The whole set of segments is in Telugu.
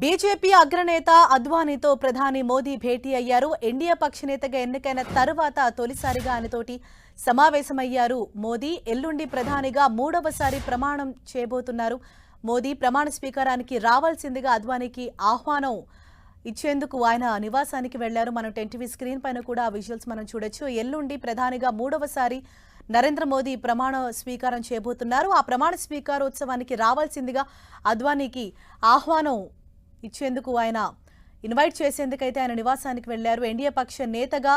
బీజేపీ అగ్రనేత అద్వానీతో ప్రధాని మోదీ భేటీ అయ్యారు. ఎన్డీఏ పక్షనేతగా ఎన్నికైన తరువాత తొలిసారిగా ఆయనతోటి సమావేశమయ్యారు మోదీ. ఎల్లుండి ప్రధానిగా మూడవసారి ప్రమాణం చేయబోతున్నారు. మోదీ ప్రమాణ స్వీకారానికి రావాల్సిందిగా అద్వానీకి ఆహ్వానం ఇచ్చేందుకు ఆయన నివాసానికి వెళ్ళారు. మనం టెన్టీవీ స్క్రీన్ పైన కూడా ఆ విజువల్స్ మనం చూడొచ్చు. ఎల్లుండి ప్రధానిగా మూడవసారి నరేంద్ర మోదీ ప్రమాణ స్వీకారం చేయబోతున్నారు. ఆ ప్రమాణ స్వీకారోత్సవానికి రావాల్సిందిగా అద్వానీకి ఆహ్వానం ఇచ్చేందుకు ఆయన ఇన్వైట్ చేసేందుకైతే ఆయన నివాసానికి వెళ్ళారు ఎన్డీఏ పక్ష నేతగా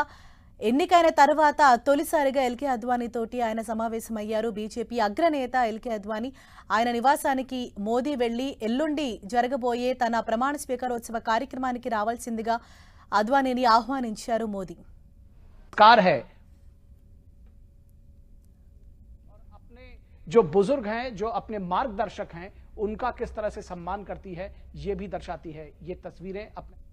ఎన్నికైన తర్వాత తొలిసారిగా ఎల్కే అద్వానీతోటి ఆయన సమావేశమయ్యారు. బీజేపీ అగ్రనేత ఎల్కే అద్వానీ ఆయన నివాసానికి మోదీ వెళ్ళి ఎల్లుండి జరగబోయే తన ప్రమాణ స్వీకారోత్సవ కార్యక్రమానికి రావాల్సిందిగా అద్వానీని ఆహ్వానించారు మోదీ. जो बुज़ुर्ग हैं, जो अपने मार्गदर्शक हैं, उनका किस तरह से सम्मान करती है, ये भी दर्शाती है, ये तस्वीरें अपने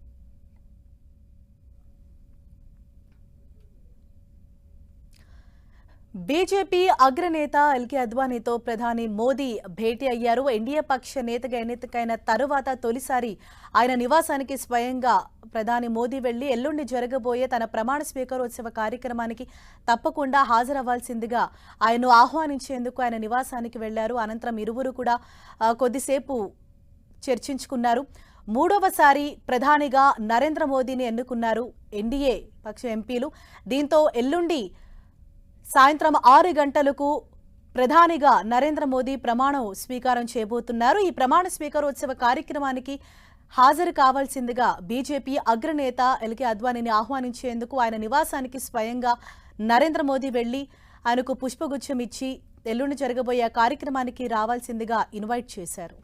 బీజేపీ అగ్రనేత ఎల్కే అద్వానీతో ప్రధాని మోదీ భేటీ అయ్యారు. ఎన్డీఏ పక్ష నేతగా ఎన్నికైన తరువాత తొలిసారి ఆయన నివాసానికి స్వయంగా ప్రధాని మోదీ వెళ్ళి ఎల్లుండి జరగబోయే తన ప్రమాణ స్వీకారోత్సవ కార్యక్రమానికి తప్పకుండా హాజరవ్వాల్సిందిగా ఆయన్ను ఆహ్వానించేందుకు ఆయన నివాసానికి వెళ్ళారు. అనంతరం ఇరువురు కూడా కొద్దిసేపు చర్చించుకున్నారు. మూడవసారి ప్రధానిగా నరేంద్ర మోదీని ఎన్నుకున్నారు. ఎన్డీఏ పక్ష ఎంపీలు. దీంతో ఎల్లుండి సాయంత్రం ఆరు గంటలకు ప్రధానిగా నరేంద్ర మోదీ ప్రమాణం స్వీకారం చేయబోతున్నారు. ఈ ప్రమాణ స్వీకారోత్సవ కార్యక్రమానికి హాజరు కావాల్సిందిగా బీజేపీ అగ్రనేత ఎల్కే అద్వానీని ఆహ్వానించేందుకు ఆయన నివాసానికి స్వయంగా నరేంద్ర మోదీ వెళ్ళి ఆయనకు పుష్పగుచ్చం ఇచ్చి ఎల్లుండి జరగబోయే కార్యక్రమానికి రావాల్సిందిగా ఇన్వైట్ చేశారు.